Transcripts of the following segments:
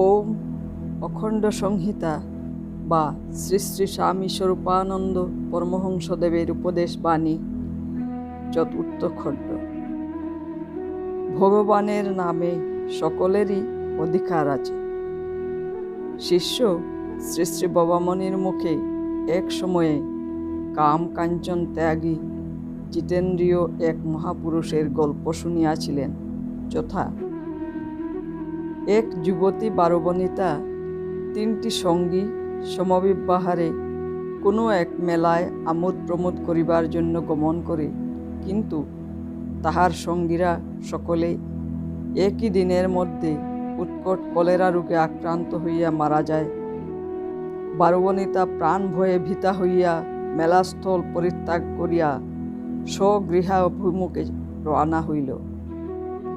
ওম অখণ্ড সংহিতা বা শ্রী শ্রী স্বামী স্বরূপানন্দ পরমহংসদেবের উপদেশ বাণী চতুর্থ খণ্ড ভগবানের নামে সকলেরই অধিকার আছে। শিষ্য শ্রী শ্রী বাবামণির মুখে এক সময়ে কাম কাঞ্চন ত্যাগী জিতেন্দ্রীয় এক মহাপুরুষের গল্প শুনিয়াছিলেন, যথা এক যুবতী বারবনিতা, তিনটি সঙ্গী সমবিবাহারে কোনো এক মেলায় আমোদ প্রমোদ করিবার জন্য গমন করে। কিন্তু তাহার সঙ্গীরা সকলে একই দিনের মধ্যে উৎকট কলেরা রোগে আক্রান্ত হইয়া মারা যায়। বারবনিতা প্রাণ ভয়ে ভীতা হইয়া মেলাস্থল পরিত্যাগ করিয়া স্বগৃহা স্বগৃহাভিমুখে রওনা হইল।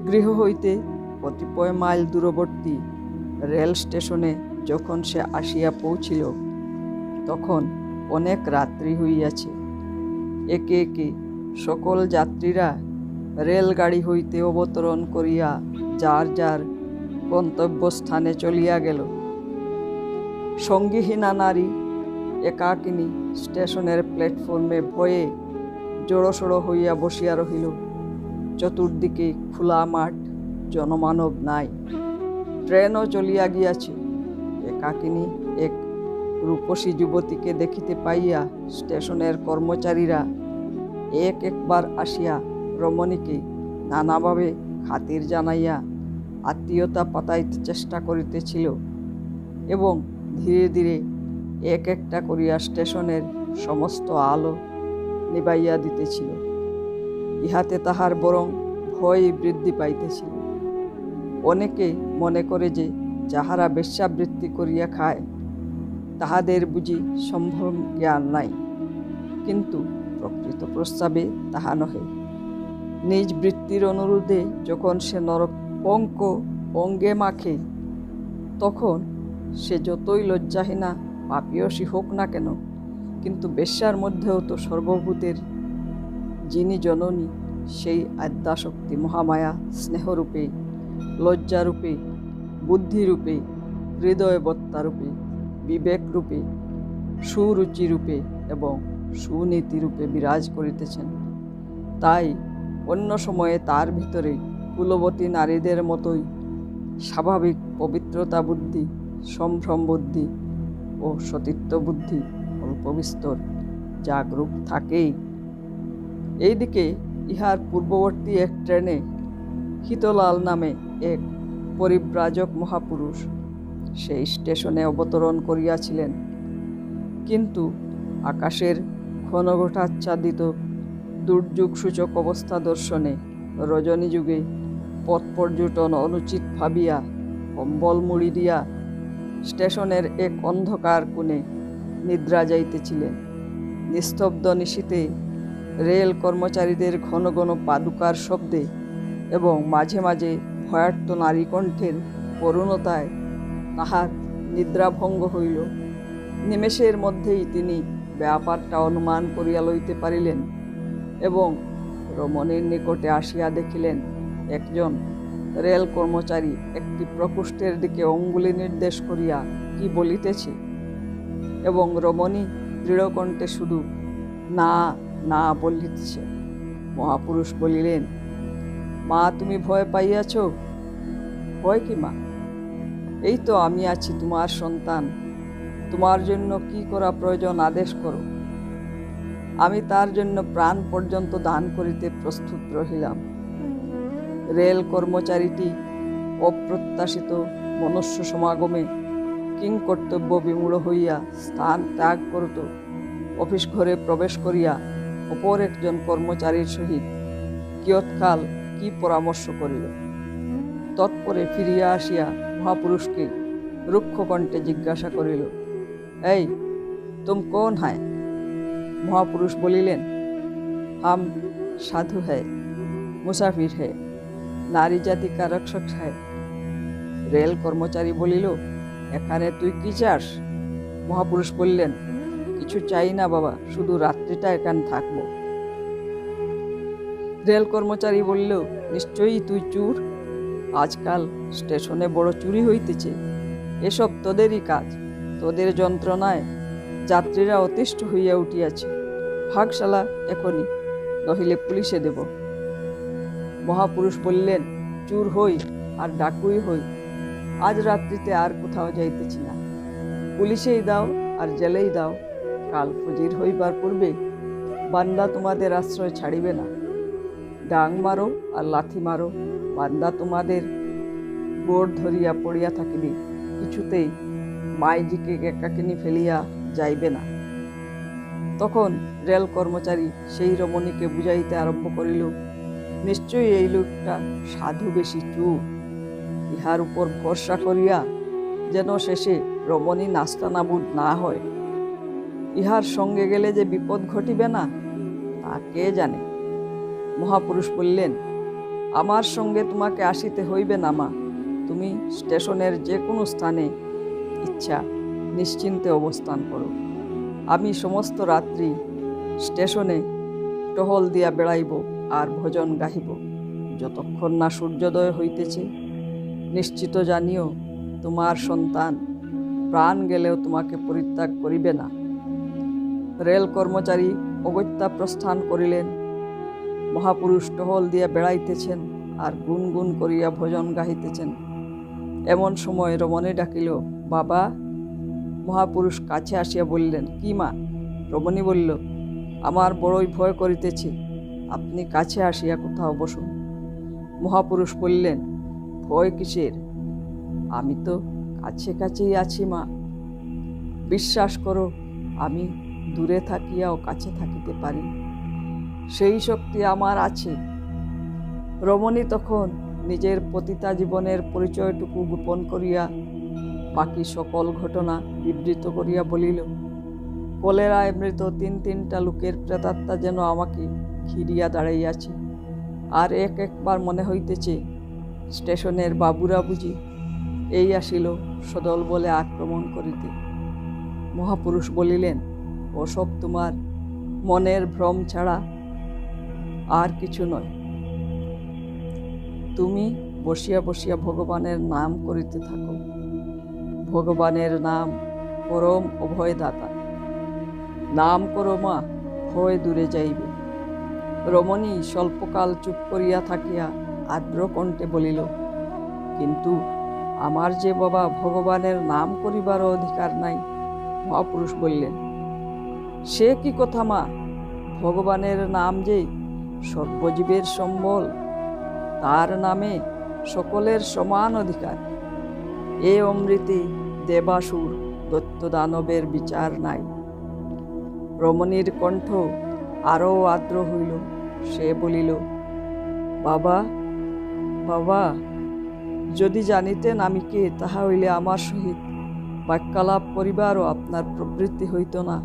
গৃহ হইতে কতিপয় মাইল দূরবর্তী রেল স্টেশনে যখন সে আসিয়া পৌঁছিল, তখন অনেক রাত্রি হইয়াছে। একে একে সকল যাত্রীরা রেলগাড়ি হইতে অবতরণ করিয়া যার যার গন্তব্যস্থানে চলিয়া গেল। সঙ্গীহীনা নারী, একাকিনী স্টেশনের প্ল্যাটফর্মে ভয়ে জড়সড় হইয়া বসিয়া রহিল। চতুর্দিকে খোলা মাঠ জনমানব নাই। ট্রেনও চলিয়া গিয়াছে। একাকিনী এক রূপসী যুবতীকে দেখিতে পাইয়া স্টেশনের কর্মচারীরা এক একবার আসিয়া রমণীকে নানাভাবে খাতির জানাইয়া আত্মীয়তা পাতাইতে চেষ্টা করিতেছিল এবং ধীরে ধীরে এক একটা করিয়া স্টেশনের সমস্ত আলো নিবাইয়া দিতেছিল। ইহাতে তাহার বরং ভয় বৃদ্ধি পাইতেছিল। অনেকে মনে করে যে যাহারা বেশ্যাবৃত্তি করিয়া খায়, তাহাদের বুঝি সম্ভব জ্ঞান নাই। কিন্তু প্রকৃত প্রস্তাবে তাহা নহে। নিজ বৃত্তির অনুরোধে যখন সে নরক পঙ্ক অঙ্গে মাখে, তখন সে যতই লজ্জাহীনা পাপিয়সী হোক না কেন, কিন্তু বেশ্যার মধ্যেও তো সর্বভূতের যিনি জননী, সেই আদ্যাশক্তি মহামায়া স্নেহরূপে লজ্জারূপে, বুদ্ধিরূপে, হৃদয়বত্তারূপে, বিবেকরূপে, সুরুচিরূপে এবং সুনীতিরূপে বিরাজ করিতেছেন। তাই অন্য সময়ে তার ভিতরে কুলবতী নারীদের মতোই স্বাভাবিক পবিত্রতা বুদ্ধি, সম্ভ্রম বুদ্ধি ও সতীত্ব বুদ্ধি অল্প বিস্তর জাগরূক থাকেই। এইদিকে ইহার পূর্ববর্তী এক ট্রেনে হিতলাল নামে এক পরিব্রাজক মহাপুরুষ সেই স্টেশনে অবতরণ করিয়াছিলেন। কিন্তু আকাশের ঘনঘটাচ্ছাদিত দুর্যোগ সূচক অবস্থা দর্শনে রজনী যুগে পথ পর্যটন অনুচিত ভাবিয়া কম্বল মুড়ি দিয়া স্টেশনের এক অন্ধকার কোণে নিদ্রা যাইতেছিলেন। নিস্তব্ধ নিশীতে রেল কর্মচারীদের ঘন ঘন পাদুকার শব্দে এবং মাঝে মাঝে ভয়ার্ত নারী কণ্ঠের করুণতায় তাহার নিদ্রাভঙ্গ হইল। নিমেষের মধ্যেই তিনি ব্যাপারটা অনুমান করিয়া লইতে পারিলেন এবং রমণীর নিকটে আসিয়া দেখিলেন, একজন রেল কর্মচারী একটি প্রকোষ্ঠের দিকে অঙ্গুলি নির্দেশ করিয়া কি বলিতেছে? এবং রমণী দৃঢ়কণ্ঠে শুধু না না বলিতেছে। মহাপুরুষ বলিলেন মা, তুমি ভয় পাইয়াছ? ভয় কি মা? এই তো আমি আছি তোমার সন্তান। তোমার জন্য কি করা প্রয়োজন আদেশ করো। আমি তার জন্য প্রাণ পর্যন্ত দান করিতে প্রস্তুত রহিলাম। রেল কর্মচারীটি অপ্রত্যাশিত মনুষ্য সমাগমে কিং কর্তব্য বিমূঢ় হইয়া স্থান ত্যাগ করত। অফিস ঘরে প্রবেশ করিয়া অপর একজন কর্মচারীর সহিত কিয়ৎকাল কি পরামর্শ করিল? তৎপরে ফিরিয়া আসিয়া মহাপুরুষকে রুক্ষ কণ্ঠে জিজ্ঞাসা করিল, এই, তুম কোন হায়? মহাপুরুষ বলিলেন, হাম সাধু হ্যায়, মুসাফির হ্যায়, নারী জাতি কা রক্ষক হ্যায়। রেল কর্মচারী বলিল, এখানে তুই কি চাস? মহাপুরুষ বললেন, কিছু চাই না বাবা, শুধু রাত্রিটা এখানে থাকব। রেল কর্মচারী বলল, নিশ্চয়ই তুই চুর। আজকাল স্টেশনে বড় চুরি হইতেছে। এসব তোদেরই কাজ। তোদের যন্ত্রণায় যাত্রীরা অতিষ্ঠ হইয়া উঠিয়াছে। ভাগশালা এখনই। নহিলে পুলিশে দেব। মহাপুরুষ বললেন, চুর হই আর ডাকুই হই। আজ রাত্রিতে আর কোথাও যাইতেছি না। পুলিশেই দাও আর জেলেই দাও। কাল ফজির হইবার পূর্বে বান্দা তোমাদের আশ্রয় ছাড়িবে না। ডাং মারো আর লাথি মারো, বান্দা তোমাদের গোড় ধরিয়া পড়িয়া থাকিবে, কিছুতেই মাইজিকে একাকিনী ফেলিয়া যাইবে না। তখন রেল কর্মচারী সেই রমণীকে বুঝাইতে আরম্ভ করিল, নিশ্চয়ই এই লোকটা সাধু বেশি চুর ইহার উপর ভরসা করিয়া যেন শেষে রমণী নাস্তানাবুদ না হয়। ইহার সঙ্গে গেলে যে বিপদ ঘটিবে না, তা কে জানে? মহাপুরুষ বললেন, আমার সঙ্গে তোমাকে আসিতে হইবে না, মা। তুমি স্টেশনের যে কোনো স্থানে ইচ্ছা নিশ্চিন্তে অবস্থান করো। আমি সমস্ত রাত্রি স্টেশনে টহল দিয়া বেড়াইব আর ভজন গাহিব। যতক্ষণ না সূর্যোদয় হইতেছে, নিশ্চিত জানিও তোমার সন্তান প্রাণ গেলেও তোমাকে পরিত্যাগ করিবে না। রেল কর্মচারী অগত্যা প্রস্থান করিলেন। মহাপুরুষ টহল দিয়া বেড়াইতেছেন আর গুনগুন করিয়া ভজন গাহিতেছেন। এমন সময় রমণী ডাকিল, বাবা! মহাপুরুষ কাছে আসিয়া বললেন, কি মা? রমণী বলল, আমার বড়ই ভয় করিতেছে, আপনি কাছে আসিয়া কোথাও বসুন। মহাপুরুষ বললেন, ভয় কিসের? আমি তো কাছে কাছেই আছি মা। বিশ্বাস করো, আমি দূরে থাকিয়াও কাছে থাকিতে পারি। সেই শক্তি আমার আছে। রমণী তখন নিজের পতিতা জীবনের পরিচয়টুকু গোপন করিয়া বাকি সকল ঘটনা বিবৃত করিয়া বলিল, কলেরায় মৃত তিন তিনটা লোকের প্রেতাত্মা যেন আমাকে ঘিরিয়া দাঁড়াইয়াছে। আর এক একবার মনে হইতেছে, স্টেশনের বাবুরা বুঝি এই আসিল সদল বলে আক্রমণ করিতে। মহাপুরুষ বলিলেন ওসব তোমার মনের ভ্রম ছাড়া আর কিছু নয়। তুমি বসিয়া বসিয়া ভগবানের নাম করিতে থাকো। ভগবানের নাম পরম অভয়দাতা নাম করো মা ভয় দূরে যাইবে। রমণী স্বল্পকাল চুপ করিয়া থাকিয়া আর্দ্র কণ্ঠে বলিল, কিন্তু আমার যে বাবা ভগবানের নাম করিবারও অধিকার নাই মহাপুরুষ বললেন। সে কি কথা মা? ভগবানের নাম যে সর্বজীবের সম্বল, তার নামে সকলের সমান অধিকার। এ অমৃতে দেবাসুর দত্ত দানবের বিচার নাই। রমণীর কণ্ঠ আরও আর্দ্র হইল, সে বলিল, বাবা বাবা, যদি জানিতেন আমি কে, তাহা হইলে আমার সহিত বাক্যালাপ করিবারও আপনার প্রবৃত্তি হইত না।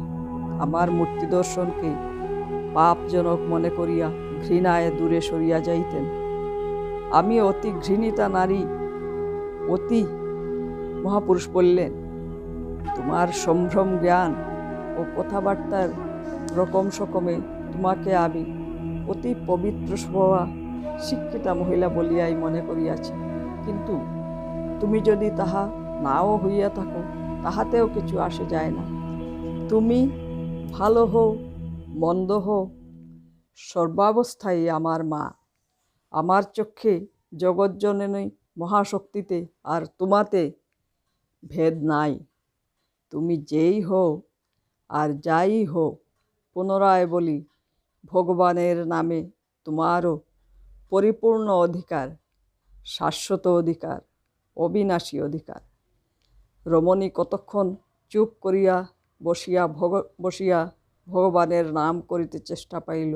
আমার মূর্তি দর্শনকে পাপজনক মনে করিয়া ঘৃণায় দূরে সরিয়া যাইতেন। আমি অতি ঘৃণিতা নারী, অতি মহাপুরুষ বললেন, তোমার সম্ভ্রম জ্ঞান ও কথাবার্তার রকম সকমে তোমাকে আমি অতি পবিত্র স্বভাবা শিক্ষিতা মহিলা বলিয়াই মনে করিয়াছি। কিন্তু তুমি যদি তাহা নাও হইয়া থাকো, তাহাতেও কিছু আসে যায় না। তুমি ভালো হও মন্দ হও সর্বাবস্থায় আমার মা। আমার চক্ষে জগজ্জননী মহাশক্তিতে আর তোমাতে ভেদ নাই। তুমি যেই হও আর যাই হো পুনরায় বলি, ভগবানের নামে তোমারও পরিপূর্ণ অধিকার, শাশ্বত অধিকার, অবিনাশী অধিকার। রমণী কতক্ষণ চুপ করিয়া বসিয়া ভগ বসিয়া ভগবানের নাম করিতে চেষ্টা পাইল।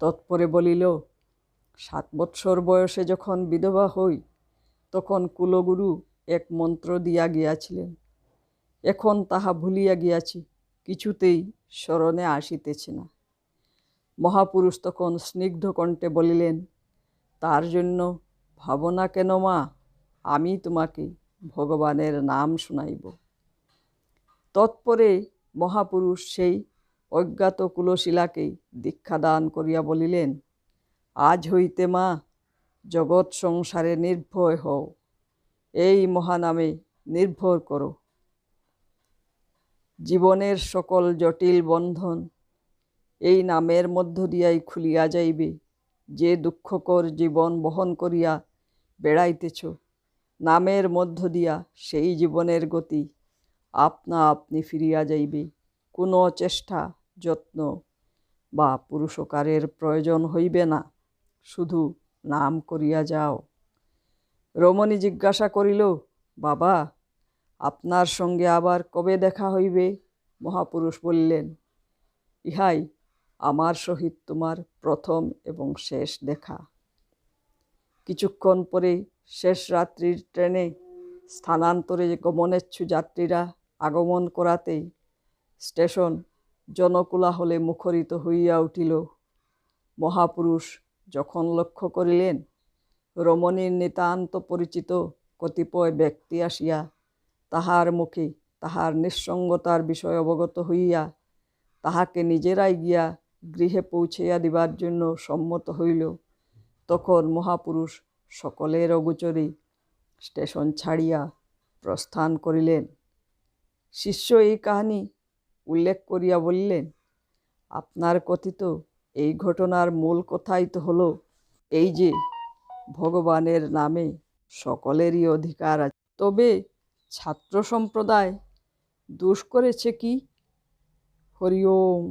তৎপরে বলিল, সাত বৎসর বয়সে যখন বিধবা হই, তখন কুলগুরু এক মন্ত্র দিয়া গিয়াছিলেন। এখন তাহা ভুলিয়া গিয়াছি, কিছুতেই স্মরণে আসিতেছে না। মহাপুরুষ তখন স্নিগ্ধ কণ্ঠে বলিলেন, তার জন্য ভাবনা কেন মা, আমি তোমাকে ভগবানের নাম শুনাইব। তৎপরে মহাপুরুষ সেই অজ্ঞাত কুলশীলাকে দীক্ষাদান করিয়া বলিলেন, আজ হইতে মা, জগৎ সংসারে নির্ভয় হও। এই মহানামে নির্ভর করো। জীবনের সকল জটিল বন্ধন এই নামের মধ্য দিয়াই খুলিয়া যাইবে। যে দুঃখকর জীবন বহন করিয়া বেড়াইতেছ, নামের মধ্য দিয়া সেই জীবনের গতি আপনা আপনি ফিরিয়া যাইবে। কোনো চেষ্টা, যত্ন বা পুরুষকারের প্রয়োজন হইবে না। শুধু নাম করিয়া যাও। রমণী জিজ্ঞাসা করিল, বাবা, আপনার সঙ্গে আবার কবে দেখা হইবে? মহাপুরুষ বললেন, ইহাই আমার সহিত তোমার প্রথম এবং শেষ দেখা। কিছুক্ষণ পরে শেষ রাত্রির ট্রেনে স্থানান্তরে গমনেচ্ছু যাত্রীরা আগমন করাতেই স্টেশন জনকোলাহলে মুখরিত হইয়া উঠিল। মহাপুরুষ যখন লক্ষ্য করিলেন, রমণীর নিতান্ত পরিচিত কতিপয় ব্যক্তি আসিয়া তাহার মুখে তাহার নিঃসঙ্গতার বিষয় অবগত হইয়া তাহাকে নিজেরাই গিয়া গৃহে পৌঁছাইয়া দিবার জন্য সম্মত হইল। তখন মহাপুরুষ সকলের অগোচরে স্টেশন ছাড়িয়া প্রস্থান করিলেন। শিষ্য, এই কাহিনী উল্লেখ করিয়া বললেন, আপনার কথিত এই ঘটনার মূল কথাই তো হলো এই যে ভগবানের নামে সকলেরই অধিকার আছে। তবে ছাত্র সম্প্রদায় দোষ করেছে কি? হরি ওম।